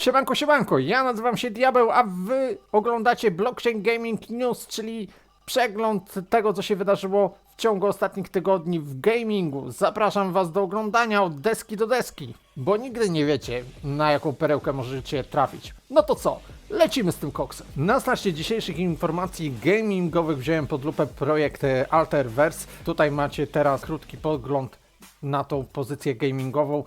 Siemanko, siemanko, ja nazywam się Diabeł, a wy oglądacie Blockchain Gaming News, czyli przegląd tego, co się wydarzyło w ciągu ostatnich tygodni w gamingu. Zapraszam was do oglądania od deski do deski, bo nigdy nie wiecie, na jaką perełkę możecie trafić. No to co? Lecimy z tym koksem. Na starcie dzisiejszych informacji gamingowych wziąłem pod lupę projekt e, Alterverse. Tutaj macie teraz krótki podgląd na tą pozycję gamingową.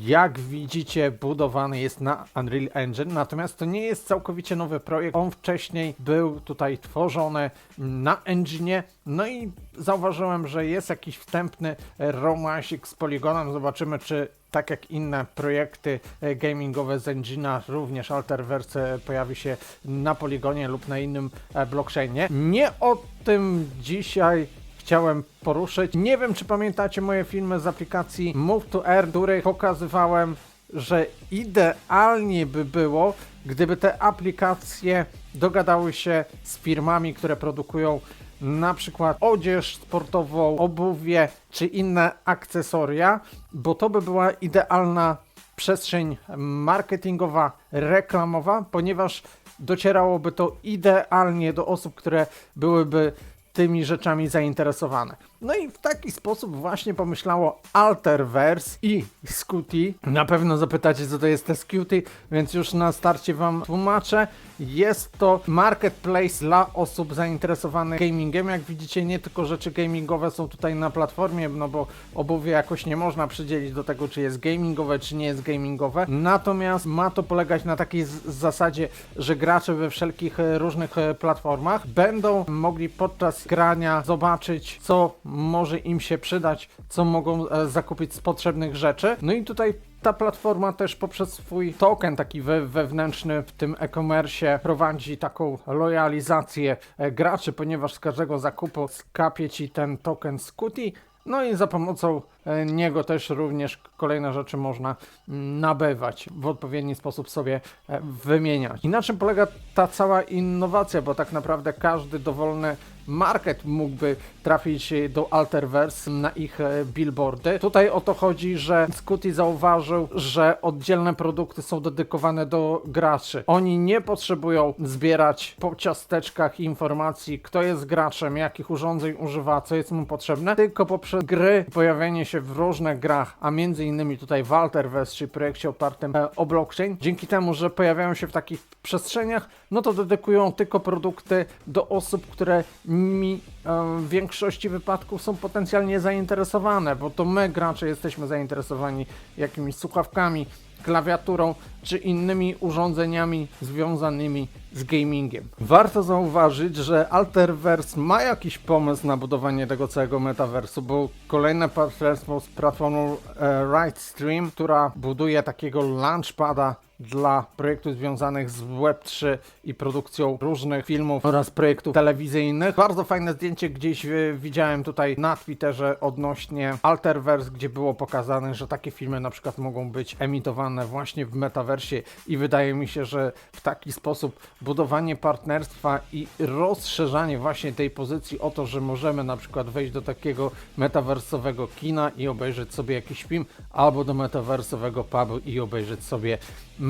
Jak widzicie, budowany jest na Unreal Engine, natomiast to nie jest całkowicie nowy projekt. On wcześniej był tutaj tworzony na engine, no i zauważyłem, że jest jakiś wstępny romansik z poligonem. Zobaczymy, czy tak jak inne projekty e, gamingowe z Engine'a, również Alterverse e, pojawi się na poligonie lub na innym e, blockchainie. Nie o tym dzisiaj chciałem poruszyć. Nie wiem, czy pamiętacie moje filmy z aplikacji Move to Air, których pokazywałem, że idealnie by było, gdyby te aplikacje dogadały się z firmami, które produkują na przykład odzież sportową, obuwie czy inne akcesoria, bo to by była idealna przestrzeń marketingowa, reklamowa, ponieważ docierałoby to idealnie do osób, które byłyby tymi rzeczami zainteresowane. No i w taki sposób właśnie pomyślało Alterverse i Scooty. Na pewno zapytacie, co to jest te Scooty, więc już na starcie wam tłumaczę. Jest to marketplace dla osób zainteresowanych gamingiem. Jak widzicie, nie tylko rzeczy gamingowe są tutaj na platformie, no bo obuwie jakoś nie można przydzielić do tego, czy jest gamingowe, czy nie jest gamingowe. Natomiast ma to polegać na takiej zasadzie, że gracze we wszelkich e, różnych e, platformach będą mogli podczas grania zobaczyć, co może im się przydać, co mogą e, zakupić z potrzebnych rzeczy. No i tutaj ta platforma też poprzez swój token taki we, wewnętrzny w tym e-commerce prowadzi taką lojalizację e, graczy, ponieważ z każdego zakupu skapie ci ten token Scooty. No i za pomocą niego też również kolejne rzeczy można mm, nabywać, w odpowiedni sposób sobie e, wymieniać. I na czym polega ta cała innowacja, bo tak naprawdę każdy dowolny market mógłby trafić e, do Alterverse na ich e, billboardy. Tutaj o to chodzi, że Scooty zauważył, że oddzielne produkty są dedykowane do graczy. Oni nie potrzebują zbierać po ciasteczkach informacji, kto jest graczem, jakich urządzeń używa, co jest mu potrzebne, tylko poprzez gry, pojawienie się w różnych grach, a między innymi tutaj w Alterverse, czyli projekcie opartym e, o blockchain, dzięki temu, że pojawiają się w takich przestrzeniach, no to dedykują tylko produkty do osób, które mi e, w większości wypadków są potencjalnie zainteresowane, bo to my gracze jesteśmy zainteresowani jakimiś słuchawkami, klawiaturą czy innymi urządzeniami związanymi z gamingiem. Warto zauważyć, że Alterverse ma jakiś pomysł na budowanie tego całego metaversu, bo kolejne partnerstwo z platformą e, Rightstream, która buduje takiego launchpada dla projektów związanych z Web3 i produkcją różnych filmów oraz projektów telewizyjnych. Bardzo fajne zdjęcie gdzieś e, widziałem tutaj na Twitterze odnośnie Alterverse, gdzie było pokazane, że takie filmy na przykład mogą być emitowane właśnie w metaversie i wydaje mi się, że w taki sposób budowanie partnerstwa i rozszerzanie właśnie tej pozycji o to, że możemy na przykład wejść do takiego metaversowego kina i obejrzeć sobie jakiś film, albo do metaversowego pubu i obejrzeć sobie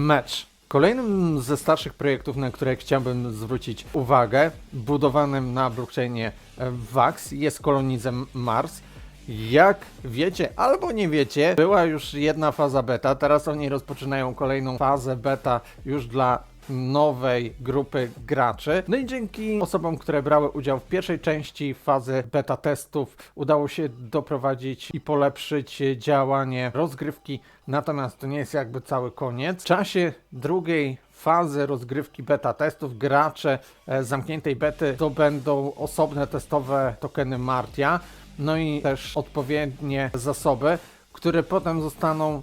mecz. Kolejnym ze starszych projektów, na które chciałbym zwrócić uwagę, budowanym na blockchainie e, VAX jest kolonizm Mars. Jak wiecie albo nie wiecie, była już jedna faza beta, teraz oni rozpoczynają kolejną fazę beta już dla nowej grupy graczy. No i dzięki osobom, które brały udział w pierwszej części fazy beta testów, udało się doprowadzić i polepszyć działanie rozgrywki. Natomiast to nie jest jakby cały koniec. W czasie drugiej fazy rozgrywki beta testów gracze e, zamkniętej bety to będą osobne testowe tokeny Martia, no i też odpowiednie zasoby, które potem zostaną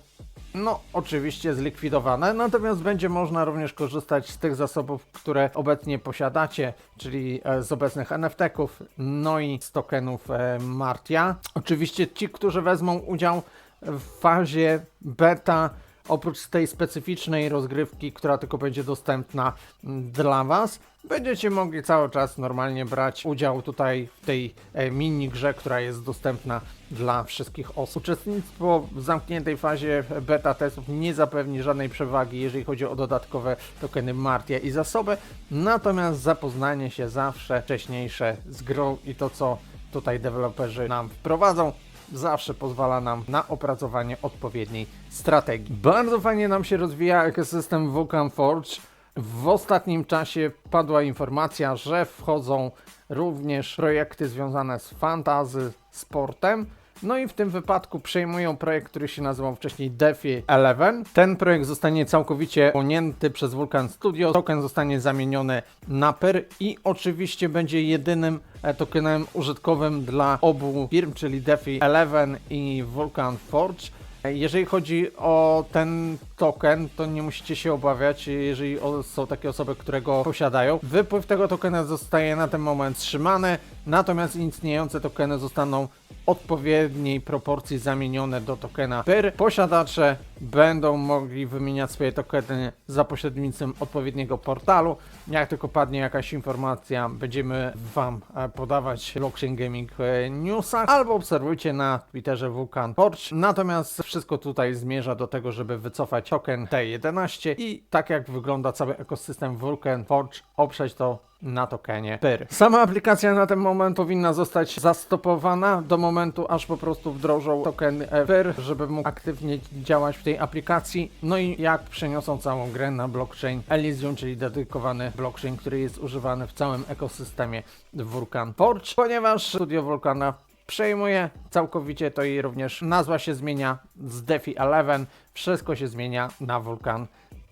no, oczywiście zlikwidowane, natomiast będzie można również korzystać z tych zasobów, które obecnie posiadacie, czyli e, z obecnych NFT-ków, no i z tokenów e, Martia. Oczywiście ci, którzy wezmą udział w fazie beta, oprócz tej specyficznej rozgrywki, która tylko będzie dostępna mm, dla Was, będziecie mogli cały czas normalnie brać udział tutaj w tej e, mini grze, która jest dostępna dla wszystkich osób. Uczestnictwo w zamkniętej fazie beta testów nie zapewni żadnej przewagi, jeżeli chodzi o dodatkowe tokeny Martia i zasoby, natomiast zapoznanie się zawsze wcześniejsze z grą i to, co tutaj deweloperzy nam wprowadzą, zawsze pozwala nam na opracowanie odpowiedniej strategii. Bardzo fajnie nam się rozwija ekosystem Vulkan Forge. W ostatnim czasie padła informacja, że wchodzą również projekty związane z fantazy, sportem. No i w tym wypadku przejmują projekt, który się nazywał wcześniej DeFi 11. Ten projekt zostanie całkowicie ponięty przez Vulkan Studio. Token zostanie zamieniony na PER i oczywiście będzie jedynym e, tokenem użytkowym dla obu firm, czyli DeFi 11 i Vulkan Forge. Jeżeli chodzi o ten token, to nie musicie się obawiać, jeżeli są takie osoby, które go posiadają. Wypływ tego tokena zostaje na ten moment wstrzymany, natomiast istniejące tokeny zostaną w odpowiedniej proporcji zamienione do tokena PER. Posiadacze będą mogli wymieniać swoje tokeny za pośrednictwem odpowiedniego portalu. Jak tylko padnie jakaś informacja, będziemy Wam e, podawać Blockchain Gaming e, Newsach albo obserwujcie na Twitterze Vulkan Forge. Natomiast wszystko tutaj zmierza do tego, żeby wycofać token T11 i tak jak wygląda cały ekosystem Vulkan Forge, oprzeć to na tokenie PER. Sama aplikacja na ten moment powinna zostać zastopowana do momentu, aż po prostu wdrożą token PER, żeby mógł aktywnie działać w tej aplikacji. No i jak przeniosą całą grę na blockchain Elysium, czyli dedykowany blockchain, który jest używany w całym ekosystemie Vulkan Forge, ponieważ studio Vulkana przejmuje całkowicie to i również nazwa się zmienia z DeFi 11, wszystko się zmienia na Vulkan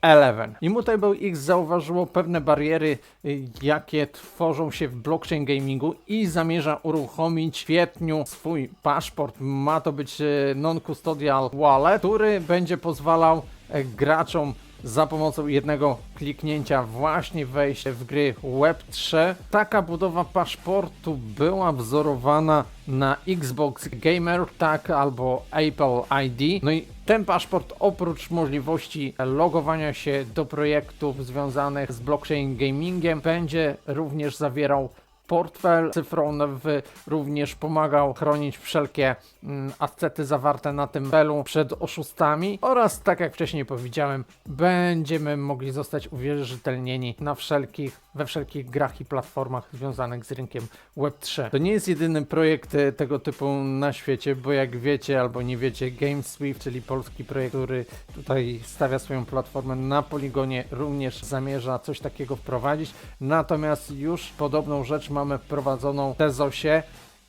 11. I Mutable X zauważyło pewne bariery, y, jakie tworzą się w blockchain gamingu i zamierza uruchomić w kwietniu swój paszport. Ma to być y, non-custodial wallet, który będzie pozwalał e, graczom za pomocą jednego kliknięcia właśnie wejść w gry Web3. Taka budowa paszportu była wzorowana na Xbox Gamer Tag albo Apple ID. No i ten paszport oprócz możliwości logowania się do projektów związanych z blockchain gamingiem będzie również zawierał portfel cyfrowy również pomagał chronić wszelkie mm, asety zawarte na tym felu przed oszustami oraz tak jak wcześniej powiedziałem będziemy mogli zostać uwierzytelnieni na wszelkich, we wszelkich grach i platformach związanych z rynkiem Web3. To nie jest jedyny projekt e, tego typu na świecie, bo jak wiecie albo nie wiecie GameSwift, czyli polski projekt, który tutaj stawia swoją platformę na poligonie również zamierza coś takiego wprowadzić. Natomiast już podobną rzecz mamy wprowadzoną Tezosie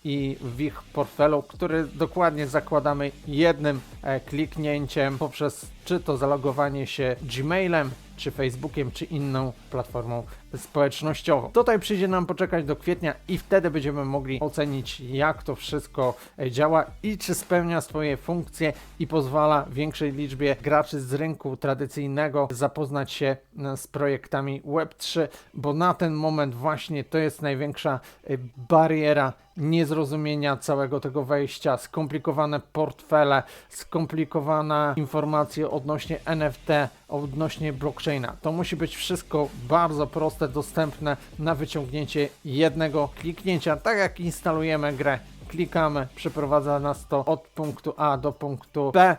i w ich portfelu, który dokładnie zakładamy jednym e, kliknięciem poprzez czy to zalogowanie się Gmailem, czy Facebookiem, czy inną platformą społecznościową. Tutaj przyjdzie nam poczekać do kwietnia i wtedy będziemy mogli ocenić, jak to wszystko e, działa i czy spełnia swoje funkcje i pozwala większej liczbie graczy z rynku tradycyjnego zapoznać się e, z projektami Web3, bo na ten moment właśnie to jest największa e, bariera niezrozumienia całego tego wejścia, skomplikowane portfele, skomplikowane informacje odnośnie NFT, odnośnie blockchaina. To musi być wszystko bardzo proste, dostępne na wyciągnięcie jednego kliknięcia. Tak jak instalujemy grę, klikamy, przeprowadza nas to od punktu A do punktu B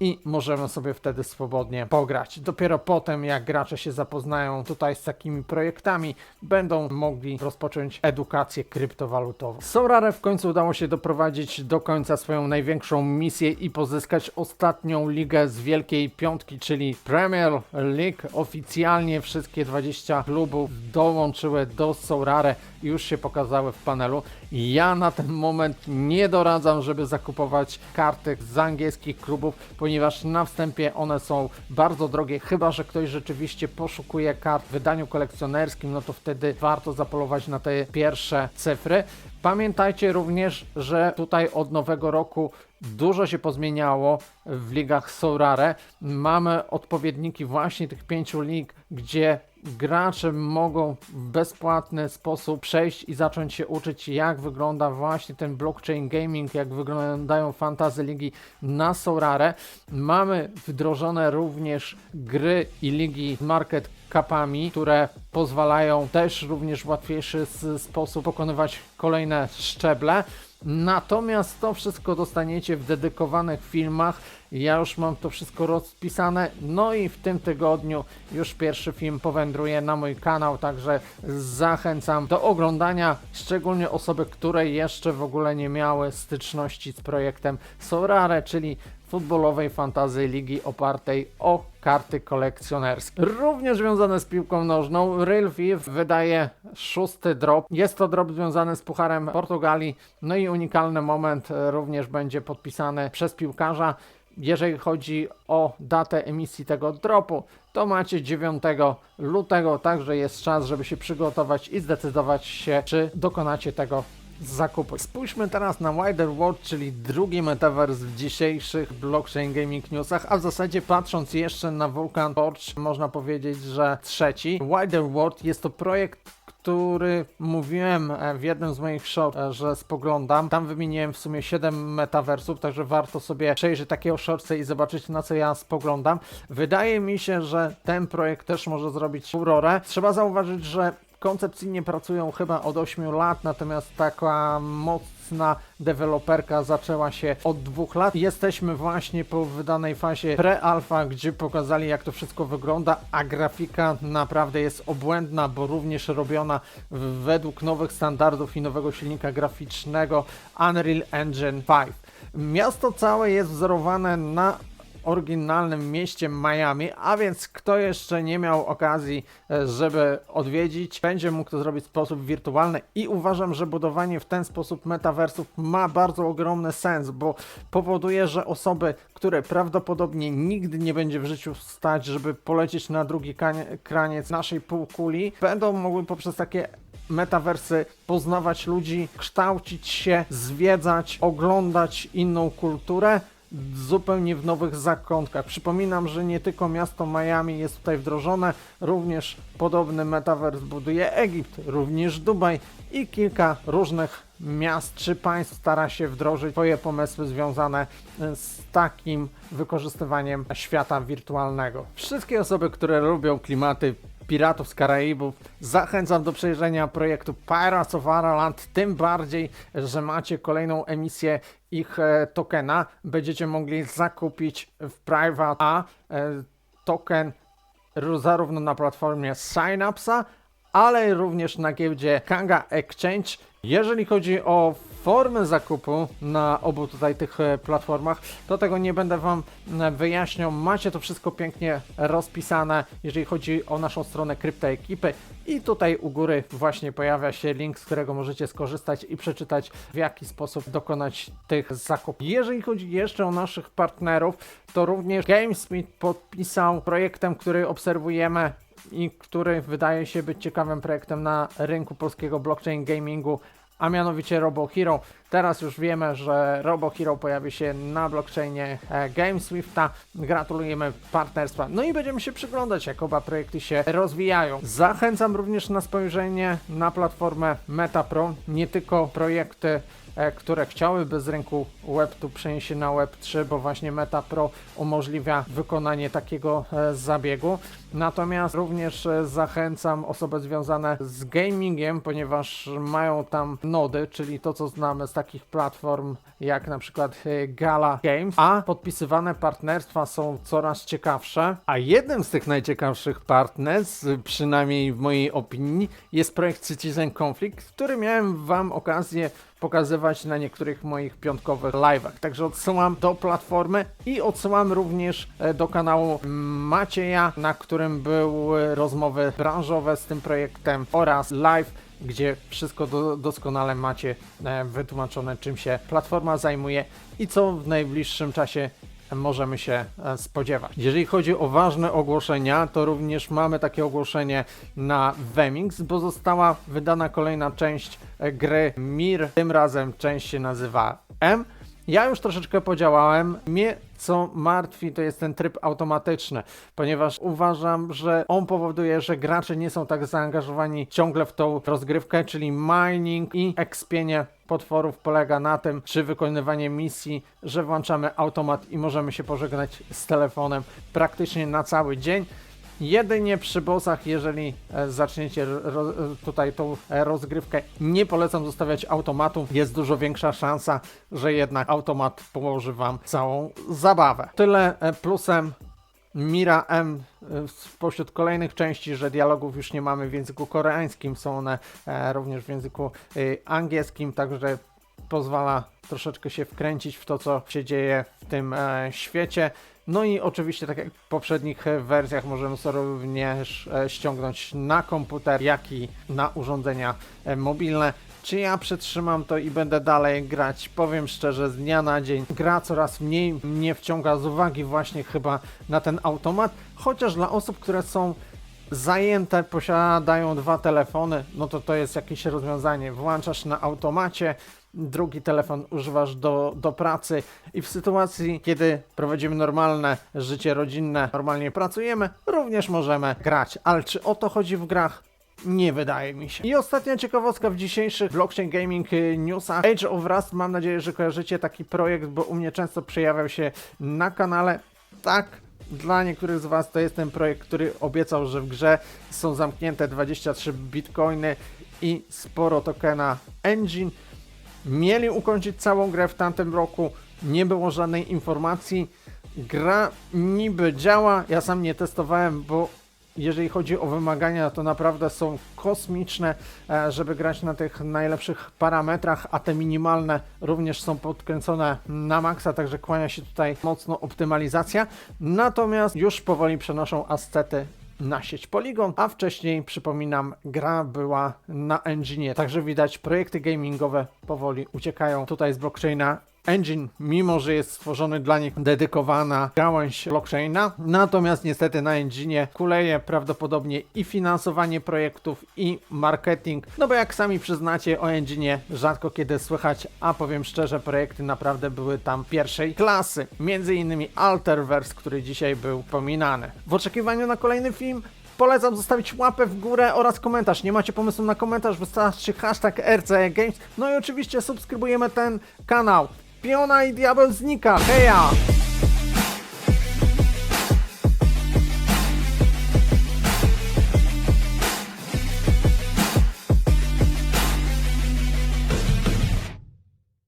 i możemy sobie wtedy swobodnie pograć. Dopiero potem, jak gracze się zapoznają tutaj z takimi projektami, będą mogli rozpocząć edukację kryptowalutową. Sorare w końcu udało się doprowadzić do końca swoją największą misję i pozyskać ostatnią ligę z Wielkiej Piątki, czyli Premier League. Oficjalnie wszystkie 20 klubów dołączyły do Sorare i już się pokazały w panelu. Ja na ten moment nie doradzam, żeby zakupować karty z angielskich klubów, ponieważ na wstępie one są bardzo drogie, chyba że ktoś rzeczywiście poszukuje kart w wydaniu kolekcjonerskim, no to wtedy warto zapolować na te pierwsze cyfry. Pamiętajcie również, że tutaj od nowego roku dużo się pozmieniało w ligach Sorare. Mamy odpowiedniki właśnie tych pięciu lig, gdzie gracze mogą w bezpłatny sposób przejść i zacząć się uczyć, jak wygląda właśnie ten blockchain gaming, jak wyglądają fantasy ligi na Sorare. Mamy wdrożone również gry i ligi market capami, które pozwalają też również w łatwiejszy sposób pokonywać kolejne szczeble. Natomiast to wszystko dostaniecie w dedykowanych filmach. Ja już mam to wszystko rozpisane. No i w tym tygodniu już pierwszy film powędruje na mój kanał, także zachęcam do oglądania, szczególnie osoby, które jeszcze w ogóle nie miały styczności z projektem Sorare, czyli futbolowej fantazy ligi opartej o karty kolekcjonerskie. Również związane z piłką nożną, Real Thief wydaje szósty drop. Jest to drop związany z Pucharem Portugalii, no i unikalny moment również będzie podpisany przez piłkarza. Jeżeli chodzi o datę emisji tego dropu, to macie 9 lutego, także jest czas, żeby się przygotować i zdecydować się, czy dokonacie tego zakupu. Spójrzmy teraz na Wider World, czyli drugi metaverse w dzisiejszych blockchain gaming newsach, a w zasadzie patrząc jeszcze na Vulkan Forge, można powiedzieć, że trzeci. Wider World jest to projekt który mówiłem e, w jednym z moich short, e, że spoglądam. Tam wymieniłem w sumie 7 metaversów, także warto sobie przejrzeć takiego shortce i zobaczyć na co ja spoglądam. Wydaje mi się, że ten projekt też może zrobić furorę. Trzeba zauważyć, że koncepcyjnie pracują chyba od 8 lat, natomiast taka mocna deweloperka zaczęła się od dwóch lat. Jesteśmy właśnie po wydanej fazie pre-alpha, gdzie pokazali jak to wszystko wygląda, a grafika naprawdę jest obłędna, bo również robiona według nowych standardów i nowego silnika graficznego Unreal Engine 5. Miasto całe jest wzorowane na oryginalnym mieście Miami, a więc kto jeszcze nie miał okazji, e, żeby odwiedzić, będzie mógł to zrobić w sposób wirtualny. I uważam, że budowanie w ten sposób metaversów ma bardzo ogromny sens, bo powoduje, że osoby, które prawdopodobnie nigdy nie będzie w życiu stać, żeby polecieć na drugi kraniec naszej półkuli, będą mogły poprzez takie metaversy poznawać ludzi, kształcić się, zwiedzać, oglądać inną kulturę zupełnie w nowych zakątkach. Przypominam, że nie tylko miasto Miami jest tutaj wdrożone, również podobny metavers buduje Egipt, również Dubaj i kilka różnych miast czy państw stara się wdrożyć swoje pomysły związane z takim wykorzystywaniem świata wirtualnego. Wszystkie osoby, które lubią klimaty Piratów z Karaibów. Zachęcam do przejrzenia projektu Pirates of Ireland, tym bardziej, że macie kolejną emisję ich e, tokena. Będziecie mogli zakupić w Private A e, token zarówno na platformie Synapsa, ale również na giełdzie Kanga Exchange. Jeżeli chodzi o formę zakupu na obu tutaj tych e, platformach, to tego nie będę Wam e, wyjaśniał. Macie to wszystko pięknie rozpisane, jeżeli chodzi o naszą stronę kryptoekipy. I tutaj u góry właśnie pojawia się link, z którego możecie skorzystać i przeczytać, w jaki sposób dokonać tych zakupów. Jeżeli chodzi jeszcze o naszych partnerów, to również GameSmith podpisał projektem, który obserwujemy i który wydaje się być ciekawym projektem na rynku polskiego blockchain gamingu, a mianowicie Robo Hero. Teraz już wiemy, że Robo Hero pojawi się na blockchainie e, GameSwifta. Gratulujemy partnerstwa. No i będziemy się przyglądać, jak oba projekty się rozwijają. Zachęcam również na spojrzenie na platformę MetaPro. Nie tylko projekty które chciałyby z rynku Web2 przenieść na Web3, bo właśnie MetaPro umożliwia wykonanie takiego e, zabiegu. Natomiast również e, zachęcam osoby związane z gamingiem, ponieważ mają tam nody, czyli to co znamy z takich platform jak na przykład e, Gala Games, a podpisywane partnerstwa są coraz ciekawsze. A jednym z tych najciekawszych partnerstw, przynajmniej w mojej opinii, jest projekt Citizen Conflict, który miałem Wam okazję pokazywać na niektórych moich piątkowych live'ach. Także odsyłam do platformy i odsyłam również e, do kanału Macieja, na którym były rozmowy branżowe z tym projektem oraz live gdzie wszystko do, doskonale macie e, wytłumaczone, czym się platforma zajmuje i co w najbliższym czasie możemy się e, spodziewać. Jeżeli chodzi o ważne ogłoszenia, to również mamy takie ogłoszenie na Wemix, bo została wydana kolejna część e, gry Mir. Tym razem część się nazywa M Ja już troszeczkę podziałałem. Mnie co martwi to jest ten tryb automatyczny, ponieważ uważam, że on powoduje, że gracze nie są tak zaangażowani ciągle w tą rozgrywkę, czyli mining i expienie potworów polega na tym, czy wykonywanie misji, że włączamy automat i możemy się pożegnać z telefonem praktycznie na cały dzień. Jedynie przy bossach, jeżeli e, zaczniecie tutaj tą e, rozgrywkę, nie polecam zostawiać automatu. Jest dużo większa szansa, że jednak automat położy wam całą zabawę. Tyle e, plusem Mira M spośród kolejnych części, że dialogów już nie mamy w języku koreańskim, są one również w języku angielskim, także pozwala troszeczkę się wkręcić w to, co się dzieje w tym świecie. No i oczywiście, tak jak w poprzednich e, wersjach, możemy sobie również e, ściągnąć na komputer, jak i na urządzenia e, mobilne. Czy ja przetrzymam to i będę dalej grać? Powiem szczerze, z dnia na dzień gra coraz mniej mnie wciąga z uwagi właśnie chyba na ten automat, chociaż dla osób, które są zajęte, posiadają dwa telefony, no to to jest jakieś rozwiązanie. Włączasz na automacie, drugi telefon używasz do, do pracy i w sytuacji, kiedy prowadzimy normalne życie rodzinne, normalnie pracujemy, również możemy grać. Ale czy o to chodzi w grach? Nie wydaje mi się. I ostatnia ciekawostka w dzisiejszych Blockchain Gaming y, Newsach. Age of Rust, mam nadzieję, że kojarzycie taki projekt, bo u mnie często przejawiał się na kanale. Tak, dla niektórych z Was to jest ten projekt, który obiecał, że w grze są zamknięte 23 bitcoiny i sporo tokena Engine. Mieli ukończyć całą grę w tamtym roku, nie było żadnej informacji. Gra niby działa, ja sam nie testowałem, bo jeżeli chodzi o wymagania, to naprawdę są kosmiczne, e, żeby grać na tych najlepszych parametrach, a te minimalne również są podkręcone na maksa, także kłania się tutaj mocno optymalizacja. Natomiast już powoli przenoszą ascety na sieć Polygon, a wcześniej, przypominam, gra była na engine, także widać projekty gamingowe powoli uciekają tutaj z blockchaina. Engine, mimo że jest stworzony dla nich dedykowana gałąź blockchaina, natomiast niestety na engine kuleje prawdopodobnie i finansowanie projektów i marketing, no bo jak sami przyznacie o engine rzadko kiedy słychać, a powiem szczerze, projekty naprawdę były tam pierwszej klasy, między innymi Alterverse, który dzisiaj był pominany. W oczekiwaniu na kolejny film Polecam zostawić łapę w górę oraz komentarz. Nie macie pomysłu na komentarz? Wystarczy hashtag RCE Games. No i oczywiście subskrybujemy ten kanał. Piona i diabeł znika. Heja!